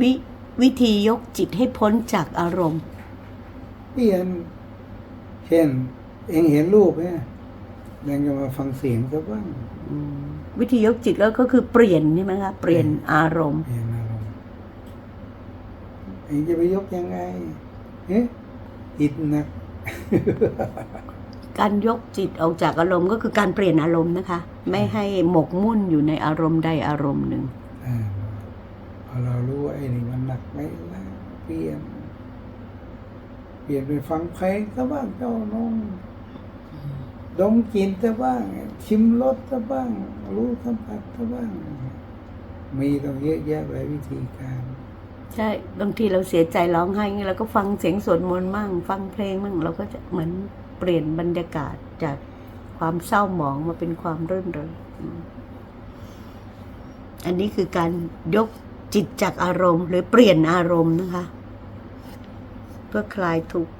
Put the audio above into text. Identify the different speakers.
Speaker 1: วิวิธียกจิตให้พ้นจากอารมณ์
Speaker 2: เปลี่ยนเช่น เองเห็นรูปเนี่ยเองก็มาฟังเสียงซะบ้าง
Speaker 1: อืมวิธียกจิตก็ก็คือเปลี่ยนใช่ไหมคะเปลี่ยนอารมณ์
Speaker 2: เปลี่ยนอารมณ์เองจะไปยกยังไงเฮ้อิดหนัก
Speaker 1: การยกจิตออกจากอารมณ์ก็คือการเปลี่ยนอารมณ์นะคะ ไม่ให้หมกมุ่นอยู่ในอารมณ์ใดอารมณ์หนึ่ง
Speaker 2: อ่า พอเรารู้ว่าไอ้นี่มันหนักไปแล้วเปลี่ยน เปลี่ยนไปฟังเพลงซะบ้างเจ้าน้องดมกลิ่นซะบ้าง ชิมรสซะบ้าง รู้สัมผัสซะบ้าง มีต้องเยอะแยะหลายวิธีการ
Speaker 1: ใช่บางทีเราเสียใจร้องไห้เงี้ยเราก็ฟังเสียงสวดมนต์มั่ง ฟังเพลงมั่งเราก็จะเหมือนเปลี่ยนบรรยากาศจากความเศร้าหมองมาเป็นความรื่นเริงอันนี้คือการยก จิตจากอารมณ์ หรือเปลี่ยนอารมณ์นะคะ เพื่อคลายทุกข์